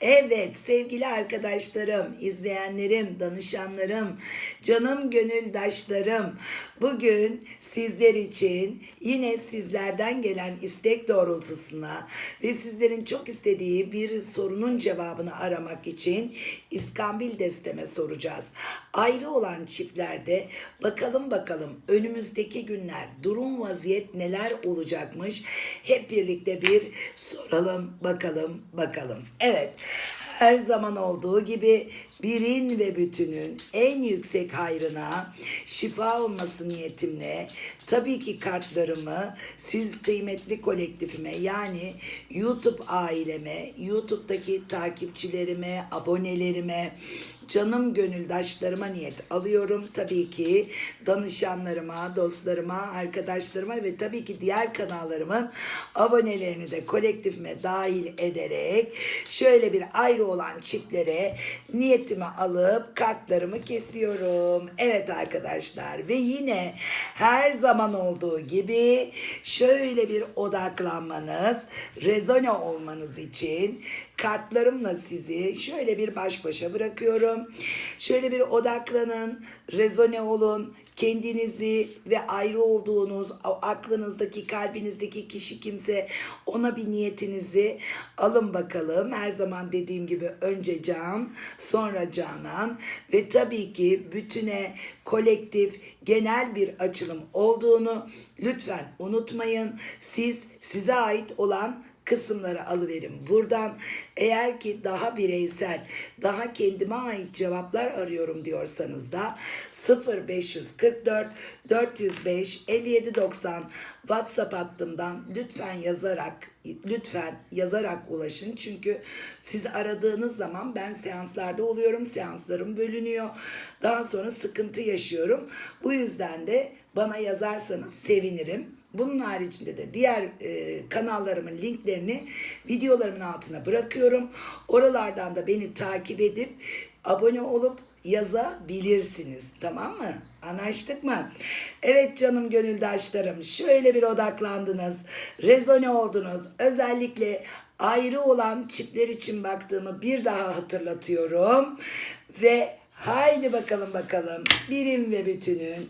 Evet, sevgili arkadaşlarım, izleyenlerim, danışanlarım, canım gönüldaşlarım. Bugün sizler için yine sizlerden gelen istek doğrultusuna ve sizlerin çok istediği bir sorunun cevabını aramak için İskambil desteme soracağız. Ayrı olan çiftlerde bakalım bakalım önümüzdeki günler durum vaziyet neler olacakmış hep birlikte bir soralım bakalım bakalım. Evet her zaman olduğu gibi birin ve bütünün en yüksek hayrına şifa olması niyetimle tabii ki kartlarımı siz kıymetli kolektifime yani YouTube aileme, YouTube'daki takipçilerime, abonelerime, canım gönüldaşlarıma niyet alıyorum. Tabii ki danışanlarıma, dostlarıma, arkadaşlarıma ve tabii ki diğer kanallarımın abonelerini de kolektifime dahil ederek şöyle bir ayrı olan çiftlere niyetimi alıp kartlarımı kesiyorum. Evet arkadaşlar ve yine her zaman olduğu gibi şöyle bir odaklanmanız, rezone olmanız için kartlarımla sizi şöyle bir baş başa bırakıyorum. Şöyle bir odaklanın, rezone olun. Kendinizi ve ayrı olduğunuz aklınızdaki, kalbinizdeki kişi kimse ona bir niyetinizi alın bakalım. Her zaman dediğim gibi önce can, sonra canan ve tabii ki bütüne kolektif, genel bir açılım olduğunu lütfen unutmayın. Siz size ait olan kısımları alıverin. Buradan eğer ki daha bireysel, daha kendime ait cevaplar arıyorum diyorsanız da 0544 405 5790 WhatsApp hattımdan lütfen yazarak lütfen yazarak ulaşın. Çünkü siz aradığınız zaman ben seanslarda oluyorum. Seanslarım bölünüyor. Daha sonra sıkıntı yaşıyorum. Bu yüzden de bana yazarsanız sevinirim. Bunun haricinde de diğer e, kanallarımın linklerini videolarımın altına bırakıyorum. Oralardan da beni takip edip abone olup yazabilirsiniz. Tamam mı? Anlaştık mı? Evet canım gönüldaşlarım şöyle bir odaklandınız. Rezone oldunuz. Özellikle ayrı olan çiftler için baktığımı bir daha hatırlatıyorum. Ve haydi bakalım bakalım birim ve bütünün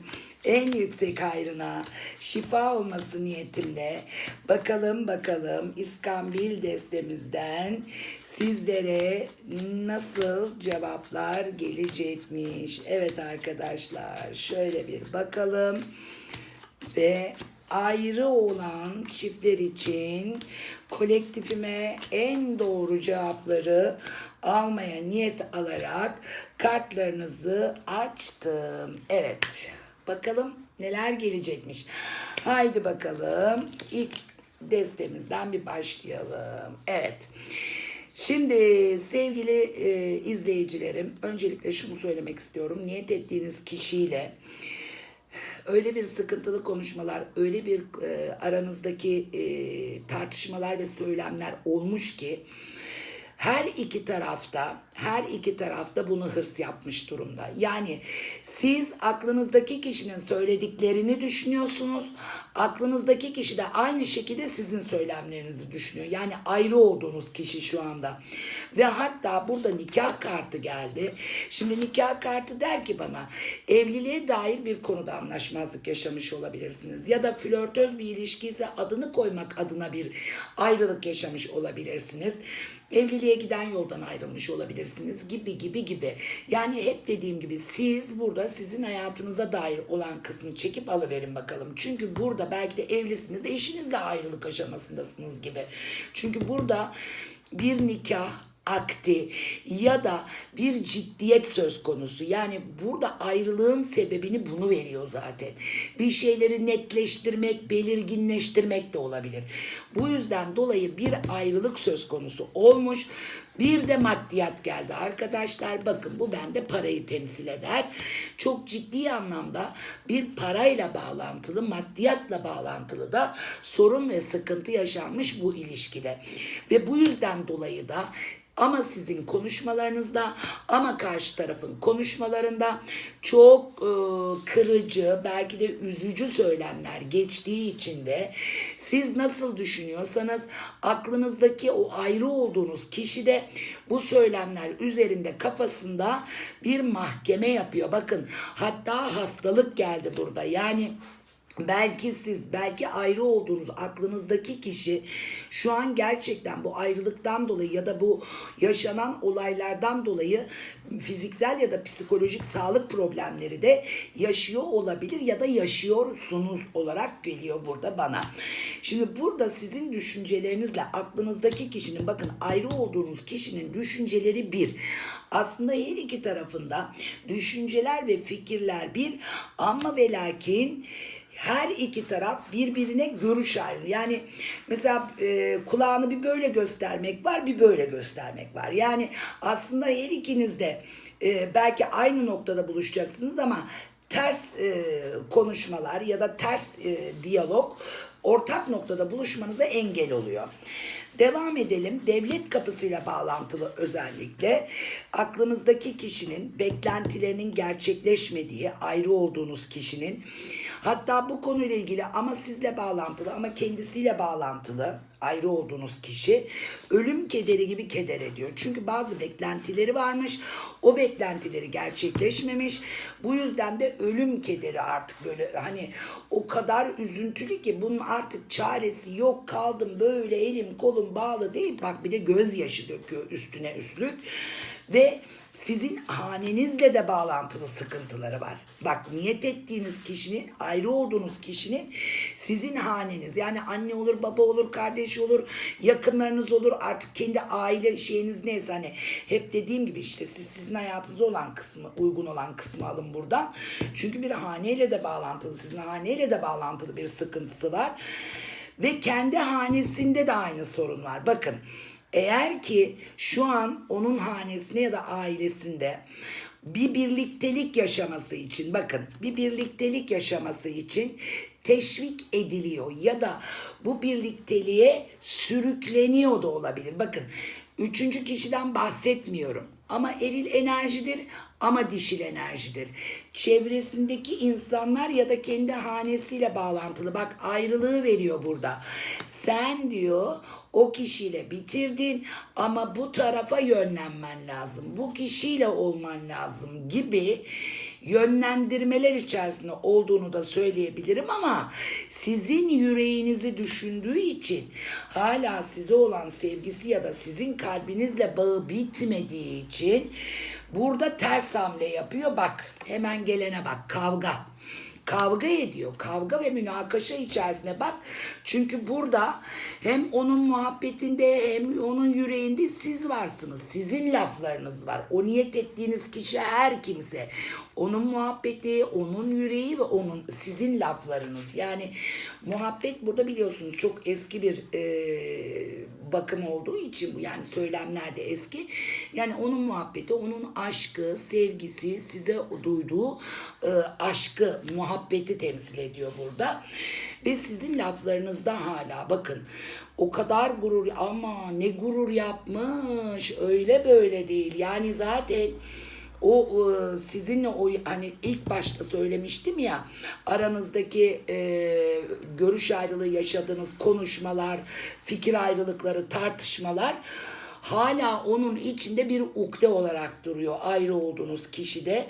en yüksek hayrına şifa olması niyetimle bakalım bakalım İskambil destemizden sizlere nasıl cevaplar gelecekmiş. Evet arkadaşlar şöyle bir bakalım ve ayrı olan çiftler için kolektifime en doğru cevapları almaya niyet alarak kartlarınızı açtım. Evet. Bakalım neler gelecekmiş. Haydi bakalım. İlk destemizden bir başlayalım. Evet. Şimdi sevgili e, izleyicilerim öncelikle şunu söylemek istiyorum. Niyet ettiğiniz kişiyle öyle bir sıkıntılı konuşmalar, öyle bir e, aranızdaki e, tartışmalar ve söylemler olmuş ki her iki tarafta her iki tarafta bunu hırs yapmış durumda. Yani siz aklınızdaki kişinin söylediklerini düşünüyorsunuz. Aklınızdaki kişi de aynı şekilde sizin söylemlerinizi düşünüyor. Yani ayrı olduğunuz kişi şu anda. Ve hatta burada nikah kartı geldi. Şimdi nikah kartı der ki bana evliliğe dair bir konuda anlaşmazlık yaşamış olabilirsiniz. Ya da flörtöz bir ilişki ise adını koymak adına bir ayrılık yaşamış olabilirsiniz. Evliliğe giden yoldan ayrılmış olabilirsiniz gibi gibi gibi. Yani hep dediğim gibi siz burada sizin hayatınıza dair olan kısmı çekip alıverin bakalım. Çünkü burada belki de evlisiniz, eşinizle ayrılık aşamasındasınız gibi. Çünkü burada bir nikah akti ya da bir ciddiyet söz konusu. Yani burada ayrılığın sebebini bunu veriyor zaten. Bir şeyleri netleştirmek, belirginleştirmek de olabilir. Bu yüzden dolayı bir ayrılık söz konusu olmuş. Bir de maddiyat geldi arkadaşlar. Bakın bu bende parayı temsil eder. Çok ciddi anlamda bir parayla bağlantılı, maddiyatla bağlantılı da sorun ve sıkıntı yaşanmış bu ilişkide. Ve bu yüzden dolayı da ama sizin konuşmalarınızda ama karşı tarafın konuşmalarında çok e, kırıcı belki de üzücü söylemler geçtiği için de siz nasıl düşünüyorsanız aklınızdaki o ayrı olduğunuz kişi de bu söylemler üzerinde kafasında bir mahkeme yapıyor. Bakın hatta hastalık geldi burada. Yani Belki siz, belki ayrı olduğunuz aklınızdaki kişi şu an gerçekten bu ayrılıktan dolayı ya da bu yaşanan olaylardan dolayı fiziksel ya da psikolojik sağlık problemleri de yaşıyor olabilir ya da yaşıyorsunuz olarak geliyor burada bana. Şimdi burada sizin düşüncelerinizle aklınızdaki kişinin bakın ayrı olduğunuz kişinin düşünceleri bir. Aslında her iki tarafında düşünceler ve fikirler bir ama ve lakin her iki taraf birbirine görüş ayrı. Yani mesela e, kulağını bir böyle göstermek var, bir böyle göstermek var. Yani aslında her ikiniz de e, belki aynı noktada buluşacaksınız ama ters e, konuşmalar ya da ters e, diyalog ortak noktada buluşmanıza engel oluyor. Devam edelim. Devlet kapısıyla bağlantılı özellikle aklınızdaki kişinin beklentilerinin gerçekleşmediği, ayrı olduğunuz kişinin hatta bu konuyla ilgili ama sizle bağlantılı ama kendisiyle bağlantılı ayrı olduğunuz kişi ölüm kederi gibi keder ediyor. Çünkü bazı beklentileri varmış. O beklentileri gerçekleşmemiş. Bu yüzden de ölüm kederi artık böyle hani o kadar üzüntülü ki bunun artık çaresi yok kaldım böyle elim kolum bağlı değil. Bak bir de gözyaşı döküyor üstüne üstlük. Ve sizin hanenizle de bağlantılı sıkıntıları var. Bak niyet ettiğiniz kişinin, ayrı olduğunuz kişinin sizin haneniz. Yani anne olur, baba olur, kardeş olur, yakınlarınız olur. Artık kendi aile şeyiniz neyse hani hep dediğim gibi işte siz sizin hayatınızda olan kısmı, uygun olan kısmı alın buradan. Çünkü bir haneyle de bağlantılı, sizin haneyle de bağlantılı bir sıkıntısı var. Ve kendi hanesinde de aynı sorun var. Bakın eğer ki şu an onun hanesinde ya da ailesinde bir birliktelik yaşaması için bakın bir birliktelik yaşaması için teşvik ediliyor ya da bu birlikteliğe sürükleniyor da olabilir. Bakın üçüncü kişiden bahsetmiyorum ama eril enerjidir ama dişil enerjidir. Çevresindeki insanlar ya da kendi hanesiyle bağlantılı. Bak ayrılığı veriyor burada. Sen diyor o kişiyle bitirdin ama bu tarafa yönlenmen lazım. Bu kişiyle olman lazım gibi yönlendirmeler içerisinde olduğunu da söyleyebilirim ama sizin yüreğinizi düşündüğü için hala size olan sevgisi ya da sizin kalbinizle bağı bitmediği için burada ters hamle yapıyor. Bak hemen gelene bak kavga kavga ediyor. Kavga ve münakaşa içerisinde bak. Çünkü burada hem onun muhabbetinde hem onun yüreğinde siz varsınız. Sizin laflarınız var. O niyet ettiğiniz kişi her kimse. Onun muhabbeti, onun yüreği ve onun sizin laflarınız. Yani muhabbet burada biliyorsunuz çok eski bir e, bakım olduğu için bu yani söylemler de eski. Yani onun muhabbeti, onun aşkı, sevgisi, size duyduğu e, aşkı, muhabbeti temsil ediyor burada. Ve sizin laflarınızda hala bakın o kadar gurur ama ne gurur yapmış öyle böyle değil. Yani zaten o e, sizinle o hani ilk başta söylemiştim ya aranızdaki e, görüş ayrılığı yaşadığınız konuşmalar, fikir ayrılıkları, tartışmalar hala onun içinde bir ukde olarak duruyor ayrı olduğunuz kişide.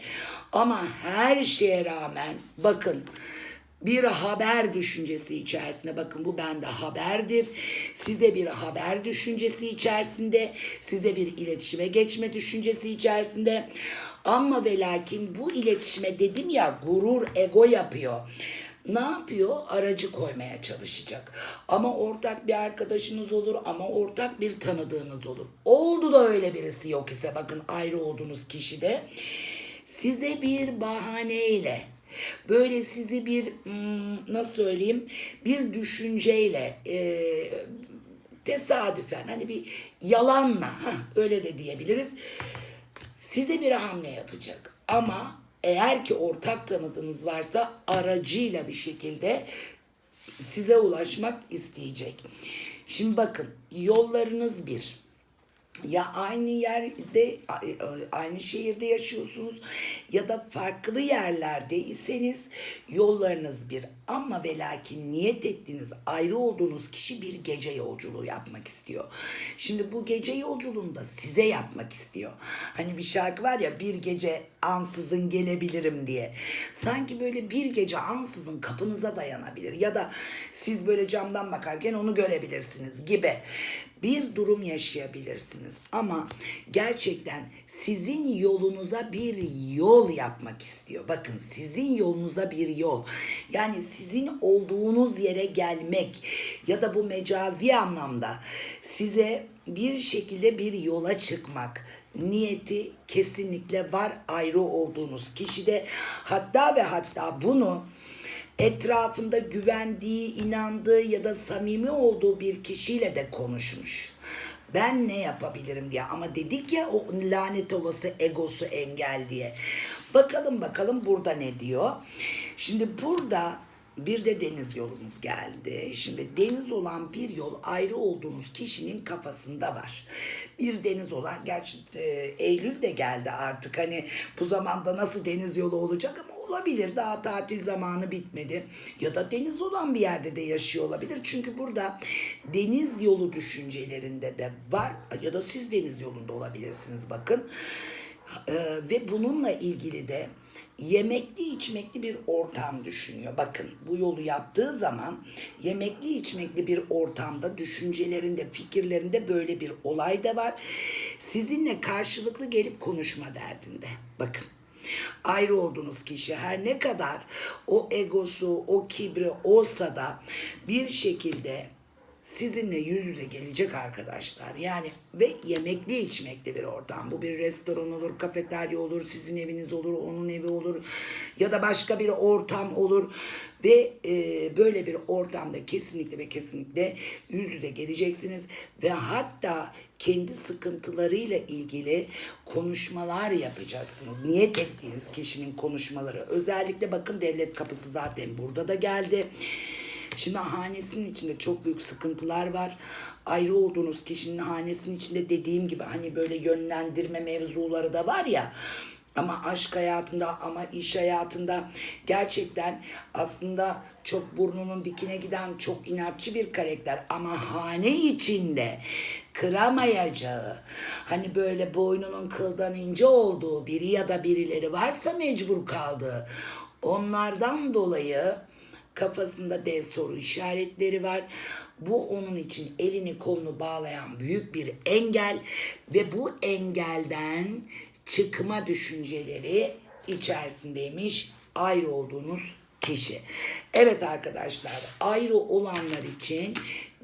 Ama her şeye rağmen bakın bir haber düşüncesi içerisinde bakın bu bende haberdir. Size bir haber düşüncesi içerisinde, size bir iletişime geçme düşüncesi içerisinde. Ama ve lakin bu iletişime dedim ya gurur, ego yapıyor. Ne yapıyor? Aracı koymaya çalışacak. Ama ortak bir arkadaşınız olur ama ortak bir tanıdığınız olur. Oldu da öyle birisi yok ise bakın ayrı olduğunuz kişi de size bir bahaneyle böyle sizi bir hmm, nasıl söyleyeyim bir düşünceyle e, tesadüfen hani bir yalanla ha, öyle de diyebiliriz size bir hamle yapacak ama eğer ki ortak tanıdığınız varsa aracıyla bir şekilde size ulaşmak isteyecek. Şimdi bakın yollarınız bir. Ya aynı yerde aynı şehirde yaşıyorsunuz ya da farklı yerlerdeyseniz yollarınız bir ama ve lakin niyet ettiğiniz ayrı olduğunuz kişi bir gece yolculuğu yapmak istiyor. Şimdi bu gece yolculuğunu da size yapmak istiyor. Hani bir şarkı var ya bir gece ansızın gelebilirim diye. Sanki böyle bir gece ansızın kapınıza dayanabilir ya da siz böyle camdan bakarken onu görebilirsiniz gibi bir durum yaşayabilirsiniz. Ama gerçekten sizin yolunuza bir yol yapmak istiyor. Bakın sizin yolunuza bir yol. Yani sizin olduğunuz yere gelmek ya da bu mecazi anlamda size bir şekilde bir yola çıkmak niyeti kesinlikle var ayrı olduğunuz kişide hatta ve hatta bunu etrafında güvendiği, inandığı ya da samimi olduğu bir kişiyle de konuşmuş. Ben ne yapabilirim diye ama dedik ya o lanet olası egosu engel diye. Bakalım bakalım burada ne diyor. Şimdi burada bir de deniz yolumuz geldi. Şimdi deniz olan bir yol ayrı olduğunuz kişinin kafasında var. Bir deniz olan, gerçi e, Eylül de geldi artık. Hani bu zamanda nasıl deniz yolu olacak ama olabilir. Daha tatil zamanı bitmedi. Ya da deniz olan bir yerde de yaşıyor olabilir. Çünkü burada deniz yolu düşüncelerinde de var. Ya da siz deniz yolunda olabilirsiniz bakın. Ee, ve bununla ilgili de yemekli içmekli bir ortam düşünüyor. Bakın bu yolu yaptığı zaman yemekli içmekli bir ortamda düşüncelerinde, fikirlerinde böyle bir olay da var. Sizinle karşılıklı gelip konuşma derdinde. Bakın ayrı olduğunuz kişi her ne kadar o egosu, o kibri olsa da bir şekilde sizinle yüz yüze gelecek arkadaşlar. Yani ve yemekli içmekli bir ortam. Bu bir restoran olur, kafeterya olur, sizin eviniz olur, onun evi olur ya da başka bir ortam olur ve e, böyle bir ortamda kesinlikle ve kesinlikle yüz yüze geleceksiniz ve hatta kendi sıkıntılarıyla ilgili konuşmalar yapacaksınız. Niyet ettiğiniz kişinin konuşmaları. Özellikle bakın devlet kapısı zaten burada da geldi. Şimdi hanesinin içinde çok büyük sıkıntılar var. Ayrı olduğunuz kişinin hanesinin içinde dediğim gibi hani böyle yönlendirme mevzuları da var ya. Ama aşk hayatında ama iş hayatında gerçekten aslında çok burnunun dikine giden çok inatçı bir karakter ama hane içinde kıramayacağı hani böyle boynunun kıldan ince olduğu biri ya da birileri varsa mecbur kaldığı onlardan dolayı kafasında dev soru işaretleri var. Bu onun için elini kolunu bağlayan büyük bir engel ve bu engelden çıkma düşünceleri içerisindeymiş ayrı olduğunuz kişi. Evet arkadaşlar ayrı olanlar için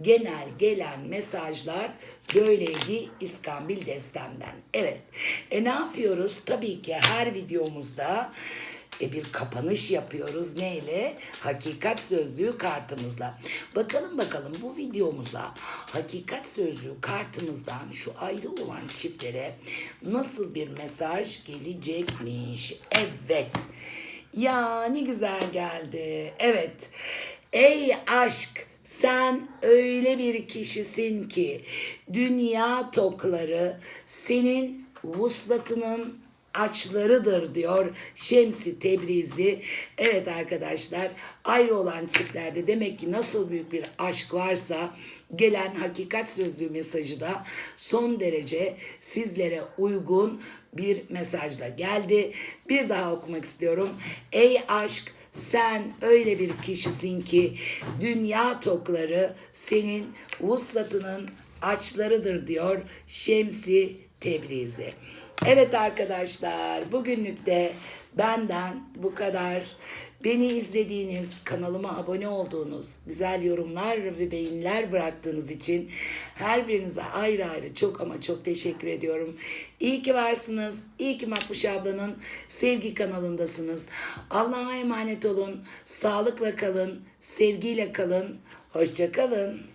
genel gelen mesajlar böyleydi İskambil Destem'den. Evet e ne yapıyoruz? Tabii ki her videomuzda e bir kapanış yapıyoruz. Neyle? Hakikat sözlüğü kartımızla. Bakalım bakalım bu videomuza hakikat sözlüğü kartımızdan şu ayrı olan çiftlere nasıl bir mesaj gelecekmiş? Evet. Ya ne güzel geldi. Evet. Ey aşk sen öyle bir kişisin ki dünya tokları senin vuslatının açlarıdır diyor Şemsi Tebrizi. Evet arkadaşlar ayrı olan çiftlerde demek ki nasıl büyük bir aşk varsa gelen hakikat sözlüğü mesajı da son derece sizlere uygun bir mesajla geldi. Bir daha okumak istiyorum. Ey aşk sen öyle bir kişisin ki dünya tokları senin vuslatının açlarıdır diyor Şemsi Tebrizi. Evet arkadaşlar bugünlük de benden bu kadar. Beni izlediğiniz, kanalıma abone olduğunuz, güzel yorumlar ve beğeniler bıraktığınız için her birinize ayrı ayrı çok ama çok teşekkür ediyorum. İyi ki varsınız. İyi ki Makbuş ablanın sevgi kanalındasınız. Allah'a emanet olun. Sağlıkla kalın, sevgiyle kalın. Hoşça kalın.